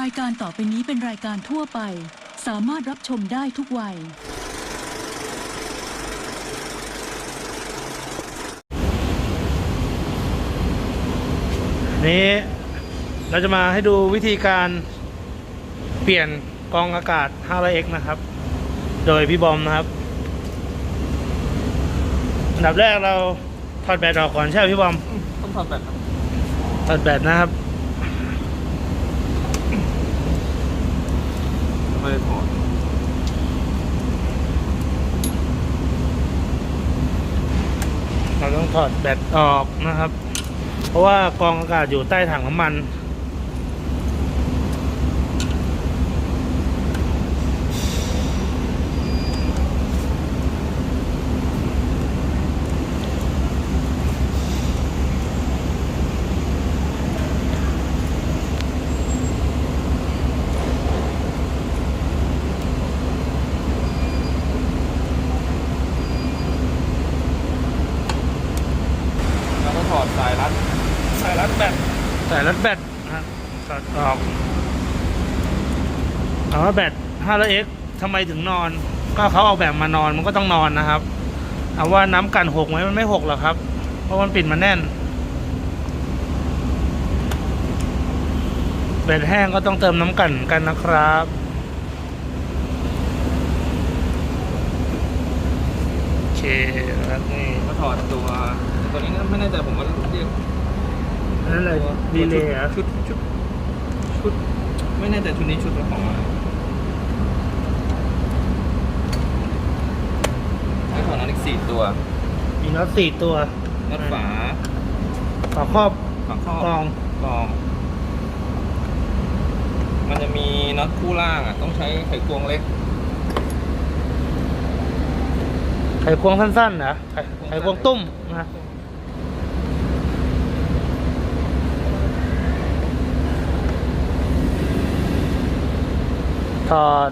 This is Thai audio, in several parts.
รายการต่อไปนี้เป็นรายการทั่วไป สามารถรับชมได้ทุกวัย นี้เราจะมาให้ดูวิธีการเปลี่ยนกรองอากาศ 500x นะครับ โดยพี่บอมนะครับ อันดับแรกเราถอดแบตออกก่อนใช่ไหมพี่บอม ต้องถอดแบบครับถอดแบตนะครับ ค่อยถอดเราต้องถอดแบตออกนะครับ เพราะว่ากองอากาศอยู่ใต้ถังน้ำมัน แล้วก็ถอดสายรัด สายรัดแบตสายรัดแบตนะครับถอดออกเอา ว่าแบต 500x ทำไมถึงนอน ก็เขาเอาแบบมานอนมันก็ต้องนอนนะครับเอาว่าน้ำกันหกไหมมันไม่หกหรอกครับ เพราะมันปิดมาแน่น แบตแห้งก็ต้องเติมน้ำกันกันนะครับโอเคนะครับนี่ก็ถอดตัวตัวนี้ไม่แน่ใจผมว่าเรียกนั่นเลยตัวดีเลยเหรอชุดชุดชุด ไม่แน่ใจชุดนี้ชุดของอะไร ให้ถอดน็อตอีกสี่ตัวมีน็อตสี่ตัวน็อตฝาฝาครอบฝาครอบกรองกรอง มันจะมีน็อตคู่ล่างอะ ต้องใช้ไขควงเล็ก ไขควงสั้นๆนะไขไขควงตุ้มนะถอด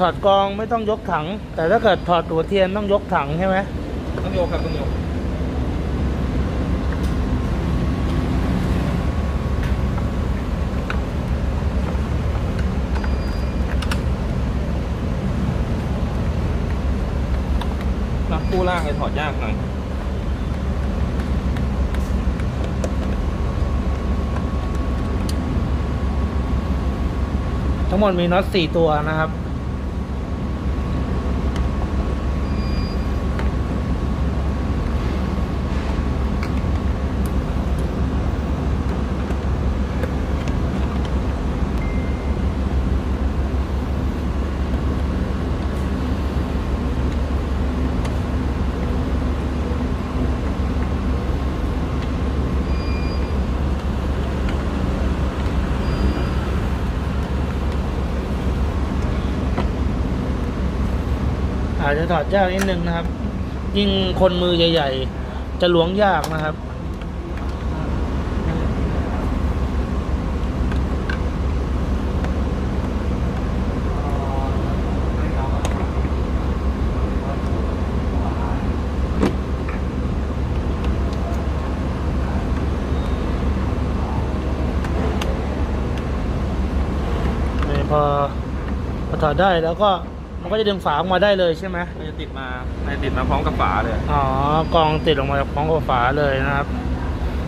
ถอดกรองไม่ต้องยกถัง แต่ถ้าเกิดถอดตัวเทียนต้องยกถังใช่ไหมต้องโยกครับต้องโยกน็อตคู่ล่างเลยถอดยากหน่อยทั้งหมดมีน็อตสี่ตัวนะครับ ถอดยากนิดนึงนะครับ ยิ่งคนมือใหญ่ ๆ จะหลวงยากนะครับพอพอถอดได้แล้วก็ มันก็จะดึงฝาออกมาได้เลยใช่ไหมมันจะติดมามันจะติดมาพร้อมกับฝาเลย อ๋อกรองติดออกมาจากพร้อมกับฝาเลยนะครับ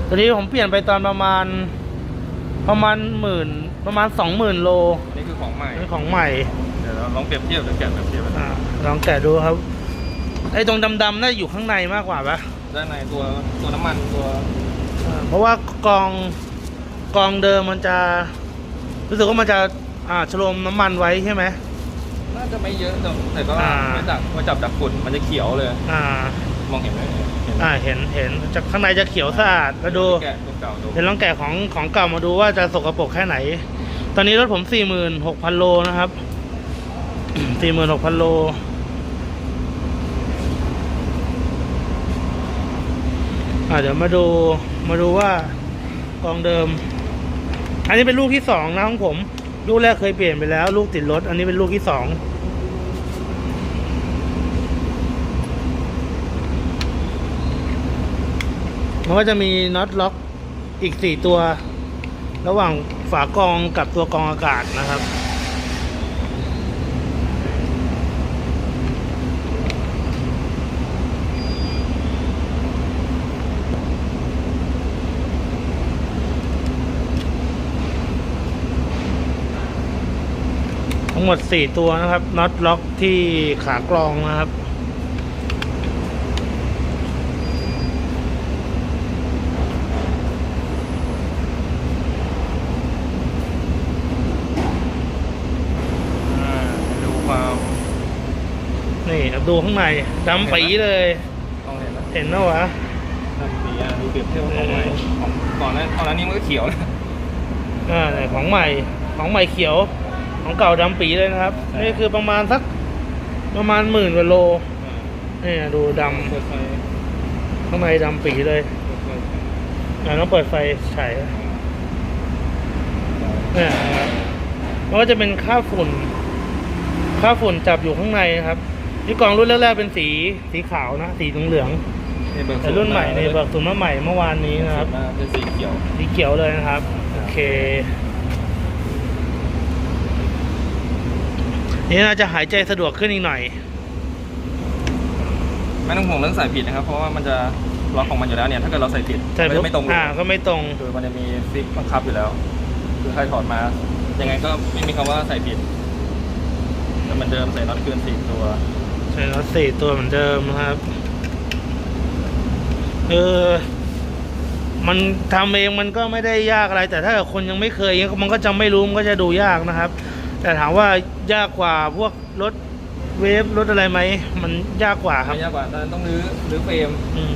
ตอนนี้ผมเปลี่ยนไปตอนประมาณ ประมาณหมื่นประมาณสองหมื่นโลนี่คือของใหม่เป็นของใหม่เดี๋ยวเราลองเปรียบเทียบเดี๋ยวแกะเปรียบเทียบกันอ่าลองแกะดูครับไอ้ตรงดำๆน่าอยู่ข้างในมากกว่าปะด้านในตัวตัวน้ำมันตัวอ่าเพราะว่ากรองกรองเดิมมันจะ รู้สึกว่ามันจะอ่าชโลมน้ำมันไว้ใช่ไหมน่า จะไม่เยอะแต่แต่ก็อ่า ไม่จับมาจับจากฝุ่นมันจะเขียวเลย อ่ามองเห็นไหมเห็นไหมอ่าเห็นเห็นจากข้างในจะเขียวสะอาดแล้วดู แกะตัวเก่าดูเดี๋ยวลองแกะของของเก่ามาดูว่าจะสกปรกแค่ไหน ตอนนี้รถผมสี่หมื่นหกพันโลนะครับ สี่หมื่นหกพันโล อ่าเดี๋ยวมาดูมาดูว่ากองเดิม อันนี้เป็นลูกที่สองนะของผม ลูกแรกเคยเปลี่ยนไปแล้ว ลูกติดรถ อันนี้เป็นลูกที่สอง มันก็จะมีน็อตล็อกอีกสี่ตัว ระหว่างฝากรองกับตัวกรองอากาศนะครับทั้งหมด 4 ตัวนะครับน็อตล็อกที่ขากรองนะครับ อ่าดูความ นี่ ดูข้างในดำปีเลยต้องเห็นนะเห็นนะวะดำปีอะดูเปรียบเทียบกับของใหม่เออของก่อนหนั้นตอนนั้นนี่มันก็เขียวนะ อ่าเนี่ยของใหม่ของใหม่เขียว ของเก่าดำปีเลยนะครับ ใช่ นี่คือประมาณสักประมาณหมื่นกว่าโลนี่ดูดเปิดไฟำข้างในดำปีเลยเปิดไฟอ่าต้องเปิดไฟฉายเนี่ยนะครับมันก็จะเป็นค่าบฝุ่นค่าบฝุ่นจับอยู่ข้างในนะครับ ที่กล่องรุ่นแรกๆเป็นสีสีขาวนะ สีเหลืองนี่เบิกๆแต่รุ่นใหม่ในเบิกสูนมาใหม่เมื่อวานนี้นะครับมาเป็นสีเขียวสีเขียวเลยนะครับ โอเค นี่น่าจะหายใจสะดวกขึ้นอีกหน่อย ไม่ต้องห่วงเรื่องสายผิดนะครับ เพราะว่ามันจะล็อกของมันอยู่แล้วเนี่ย ถ้าเกิดเราใส่ผิดใช่มันปุ๊บจะไม่ตรงอ่าก็ไม่ตรงคือมันจะมีฟิกบังคับอยู่แล้ว คือใครถอดมา ยังไงก็ไม่มีคำว่าใส่ผิดแต่เหมันเดิมใส่น็อตเกินสี่ตัว ใช่แล้วสี่ตัวเหมือนเดิมนะครับ เออ มันทำเองมันก็ไม่ได้ยากอะไร แต่ถ้าเกิดคนยังไม่เคยมันก็จะไม่รู้มันก็จะดูยากนะครับ แต่ถามว่ายากกว่าพวกรถเวฟรถอะไรไหมมันยากกว่าครับไม่ยากกว่าแต่ต้องรื้อรื้อเฟรมอืม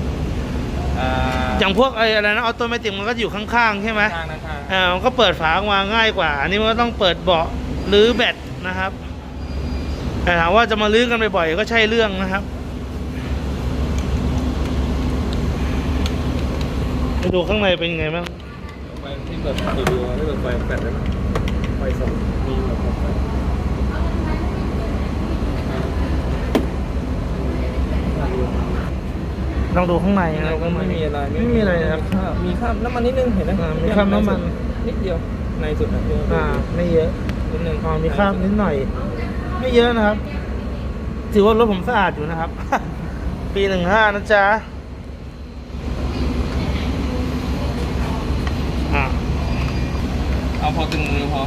อ่าอย่างพวกไอ้อะไรนะออโตเมติกมันก็อยู่ข้างๆใช่ไหมข้างนะข้างอ่ามันก็เปิดฝาออกมาง่ายกว่า อันนี้มันก็ต้องเปิดเบาะหรือแบตนะครับ แต่ถามว่าจะมาลื้อกันบ่อยๆก็ใช่เรื่องนะครับไปดูข้างในเป็นไงบ้างไฟที่เปิดดูดูที่เปิดไฟแปดได้ไหมไฟสองมีแบบไฟลองดูข้างในข้างในนะก็ไม่มีอะไรไม่มีอะไรนะครับมีคราบน้ำมันนิดนึงเห็นไหมอ่ามีคราบน้ำมันนิดเดียวในสุดนะอ่าไม่เยอะนิดนึงอ๋อมีข้ามนิดหน่อย ไม่เยอะนะครับ ถือว่ารถผมสะอาดอยู่นะครับ ปีหนึ่งห้านะจ๊ะอ่าเอาพอตึงมือพอ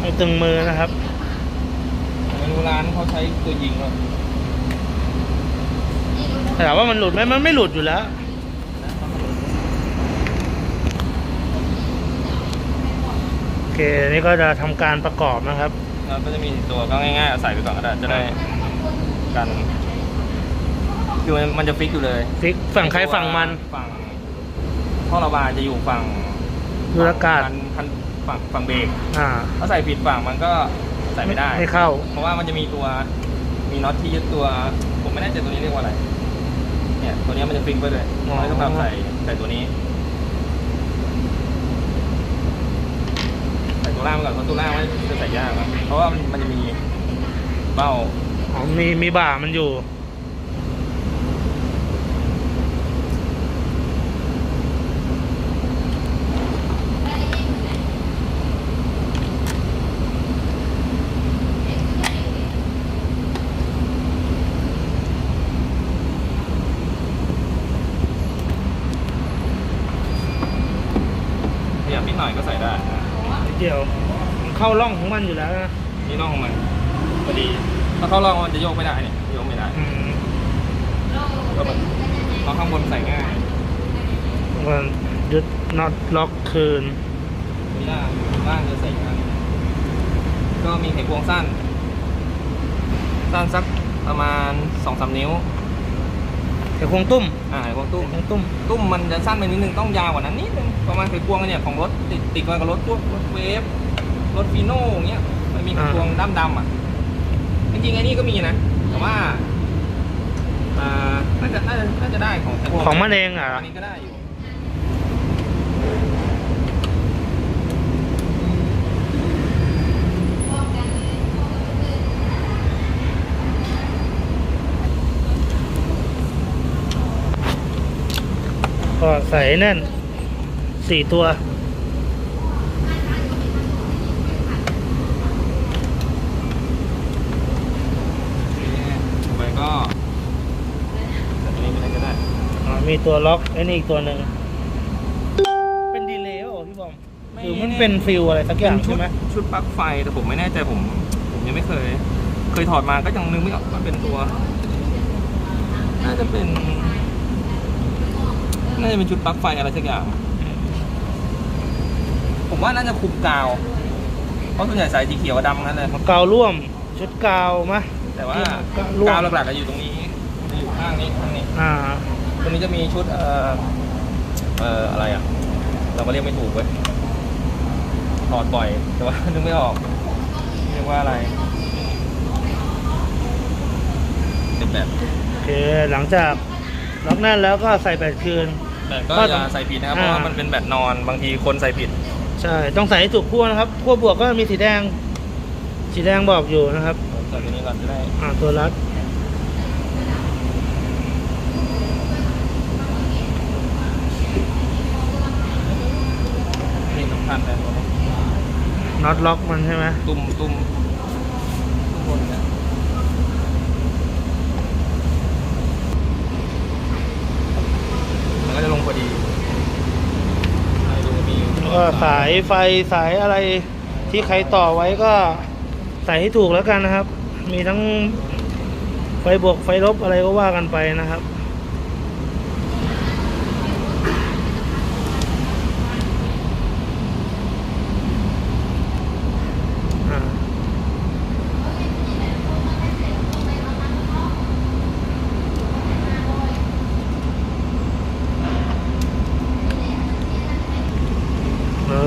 ไม่ตึงมือนะครับไม่รู้ร้านเขาใช้ตัวยิงหรอแต่ถามว่ามันหลุดไหมมันไม่หลุดอยู่แล้วโอเคนี่ก็จะทำการประกอบนะครับ แล้วก็จะมีตัวก็ง่ายๆเอาใส่ไปก่อนก็ได้จะได้กันคือมันมันจะฟิกอยู่เลยฟิกฝั่งใครฝั่งมัน ฝั่งท่อระบายจะอยู่ฝั่งดูอากาศคันคันฝั่งฝั่งเบรกอ่าถ้าใส่ผิดฝั่งมันก็ใส่ไม่ได้ ไม่เข้า เพราะว่ามันจะมีตัวมีน็อตที่ยึดตัว ผมไม่แน่ใจตัวนี้เรียกว่าอะไร เนี่ยตัวนี้มันจะฟิกไว้เลยอ๋อไม่ต้องการใส่ใส่ตัวนี้ ใส่ตัว ล่างไปก่อนเพราะตัวล่างมันจะใส่ยากนะเพราะว่ามันมันจะมีเบ้า อ๋อมีมีบ่ามันอยู่ ขยับนิดหน่อยก็ใส่ได้ นิดเดียวมัน เข้าร่องของมันอยู่แล้วนะนี่น่องของมันพอดี ถ้าเข้าร่องมันจะโยกไม่ได้เนี่ยโยกไม่ได้อืมก็แบบเพราะข้างบนใส่ง่ายมันยึดน็อตล็อกคืนมีล่างล่างจะใส่ง่ายก็มีไขควงสั้น สั้นสักประมาณสองสามนิ้วแต่คงตุ้มอ่าไขควงตุ้มคงตุ้มตุ้มมันจะสั้นไปนิดนึงต้องยาวกว่านั้นนิดนึงประมาณไขควงเนี่ยของรถติดติดมากับรถพวกรถเวฟ รถฟีโน่อย่างเงี้ยมันมีไขควงด้ามดำอะ จริงๆไอ้นี่ก็มีนะ แต่ว่าอ่าน่าจะน่าจะน่าจะได้ของไขควของมันเองอะอันนี้ก็ได้อยู่ก็ใส่ให้แน่นสี่ตัว ก็แต่ตัวนี้ไม่ได้ก็ได้ อ่า มีตัวล็อกไอ้นี่อีกตัวหนึ่งเป็นดีเลย์ป่ะพี่บอมหรือมันเป็นฟิลอะไรสักอย่างเป็นชุใช่ดไหมชุดปลั๊กไฟแต่ผมไม่แน่ใจผม ผมยังไม่เคย เคยถอดมาก็ยังนึกไม่ออกว่าเป็นตัว น่าจะเป็น น่าจะเป็นชุดปลั๊กไฟอะไรสักอย่าง ผมว่าน่าจะคุมกาว เพราะส่วนใหญ่สายสีเขียวกับดำนั่นเลยกาวร่วม ชุดกาวมะแต่ว่าก็ร่วมกาวหลักๆจะอยู่ตรงนี้จะอยู่ข้างนี้ข้างนี้อ่า ตรงนี้จะมีชุดเอ่อเอ่ออะไรอะ เราก็เรียกไม่ถูกเว้ยถอดบ่อย แต่ว่านึกไม่ออกเรียกว่าอะไรเป็นแบบโอเคหลังจากล็อกแน่นแล้วก็ใส่แบตคืน แต่ก็ก็อย่าใส่ผิดนะครับ เพราะว่าอ่ามัมันเป็นแบบนอนบางทีคนใส่ผิด ใช่ ต้องใส่ให้ถูกขั้วนะครับขั้วบวกก็มีสีแดง สีแดงบอกอยู่นะครับใส่ตัวนี้ก่อนจะได้อ่าตัวรัด นี่สำคัญเลยตัวนี้ น็อตล็อกมันใช่ไหมตุ้มตุ้มตุ้มบนเนี่ยมันก็จะลงพอดีให้ดูมีแล้วก็สายไฟสายอะไรที่ใครต่อไว้ก็ใส่ให้ถูกแล้วกันนะครับ มีทั้งไฟบวกไฟลบอะไรก็ว่ากันไปนะครับ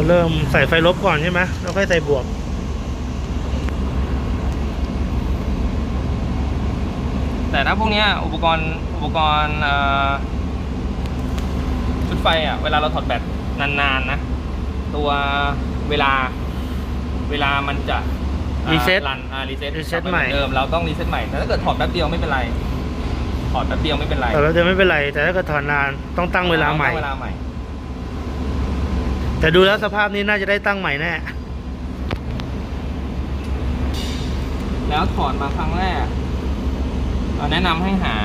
เราเริ่มใส่ไฟลบก่อนใช่ไหมแล้วค่อยใส่บวก แต่ถ้าพวกเนี้ยอุปกรณ์อุปกรณ์เอ่อชุดไฟอะ เวลาเราถอดแบตนานๆนะตัวเวลาเวลามันจะอ่า Reset รันอ่ารีเซ็ต Reset กลับไปใหม่เอนเดิมเราต้องรีเซ็ตใหม่ แต่ถ้าเกิดถอดแป๊บเดียวไม่เป็นไร ถอดแป๊บเดียวไม่เป็นไรแต่เราจะไม่เป็นไร แต่ถ้าเกิดถอนนานต้องตั้งเวลาใหม่ ตั้งเวลาใหม่ แต่ดูแล้วสภาพนี้น่าจะได้ตั้งใหม่แน่ แล้วถอดมาครั้งแรกเราแนะนำให้หา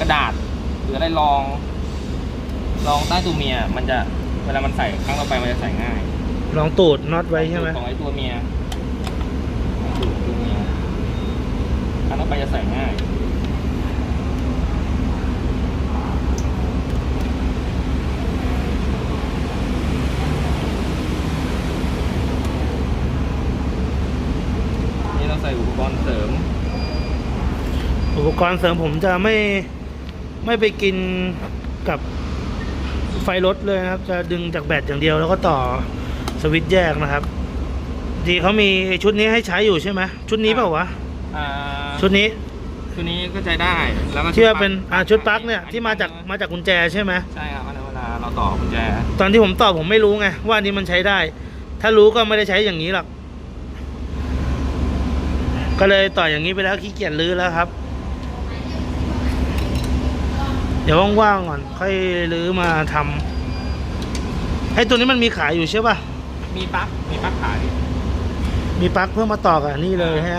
กระดาษหรืออะไรรอง รองใต้ตัวเมีย มันจะเวลามันใส่ครั้งต่อไปมันจะใส่ง่าย ลองตูดน็อตไว้ใช่ไหมของไอ้ตัวเมียตัวตัวเมียครั้งต่อไปจะใส่ง่าย นี่เราใส่อุปกรณ์เสริม อุปก รณ์เสริมผมจะไม่ไม่ไปกินกับไฟรถเลยนะครับ จะดึงจากแบตอย่างเดียวแล้วก็ต่อสวิตช์แยกนะครับ ดีเขามีไอ้ชุดนี้ให้ใช้อยู่ใช่ไหมชุดนี้เปล่าวะอ่าชุดนี้ชุดนี้ก็ใช้ได้แล้วก็ที่ว่าเป็นอ่าชุดปลั๊กเนี่ยอัที่มาจากมาจากกุญแจใช่ไหมใช่ครับอันนั้นเวลาเราต่อกุญแจ ตอนที่ผมต่อผมไม่รู้ไงว่าอันนี้มันใช้ได้ ถ้ารู้ก็ไม่ได้ใช้อย่างนี้หรอกก็เลยต่ออย่างนี้ไปแล้วขี้เกียจรื้อแล้วครับ เดี๋ยวว่างๆก่อน ค่อยรื้อมาทำไอ้ตัวนี้มันมีขายอยู่ใช่ป่ะ มีปลั๊กมีปลั๊กขายมีปลั๊กเพื่อมาต่อกับอันนี้เลยฮะ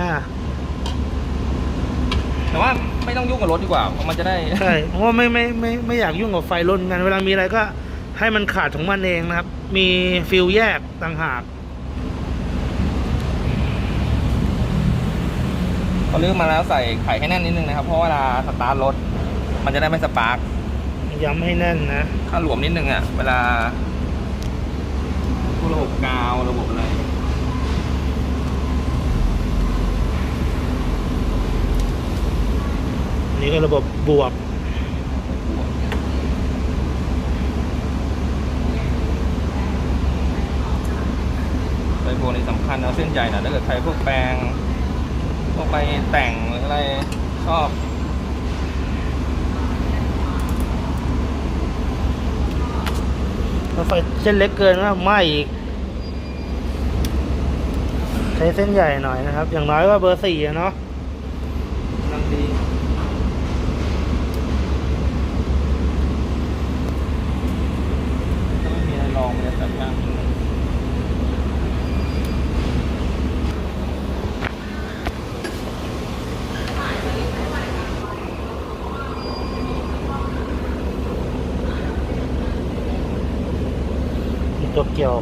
แต่ว่าไม่ต้องยุ่งกับรถดีกว่าเพราะมันจะได้ ใช่เพราะว่าไม่ไม่ไม่ไม่อยากยุ่งกับไฟรถกัน เวลามีอะไรก็ให้มันขาดของมันเองนะครับ มีฟิลแยกต่างหากพอเลือกมาแล้วใส่ไข่ให้แน่นนิดนึงนะครับ เพราะเวลาสตาร์ทรถ มันจะได้ไม่สปาร์กย้ำให้แน่นนะ ถ้าหลวมนิดนึงอะ เวลาพวกระบบกาวระบบอะไรอันนี้ก็ระบบบวกไฟโบนี่สำคัญนะเส้นใหญ่นะถ้าเกิดใครพวกแปลงพวกไปแต่งหรืออะไรชอบ ถ้าไฟเส้นเล็กเกินก็ไหม้อีก ใช้เส้นใหญ่หน่อยนะครับ อย่างน้อยก็เบอร์สี่อะเนาะ นั่นดีถ้าไม่มีอะไรลองมันจะจัดยากนิดนึง ตัวเกี่ยว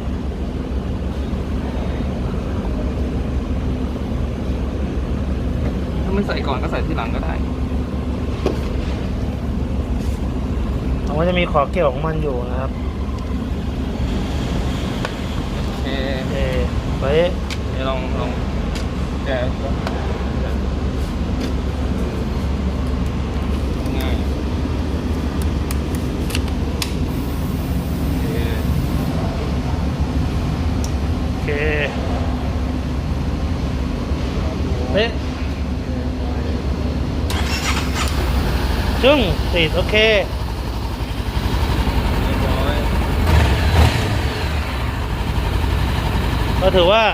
ถ้ามันใส่ก่อนก็ใส่ที่หลังก็ได้ มันก็จะมีขอเกี่ยวของมันอยู่นะครับโอเคเออไปเดี๋ยวลองลองแกะง่ายโอเคโอเคเป๊ะจึ้งติดโอเค เรียบร้อย ก็ถือว่า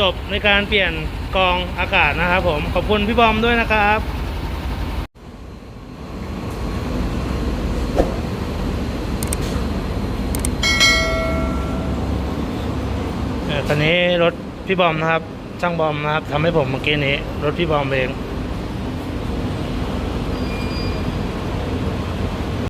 จบในการเปลี่ยนกองอากาศนะครับผม ขอบคุณพี่บอมด้วยนะครับเออตอนนี้รถพี่บอมนะครับช่างบอมนะครับทำให้ผมเมื่อกี้นี้ รถพี่บอมเอง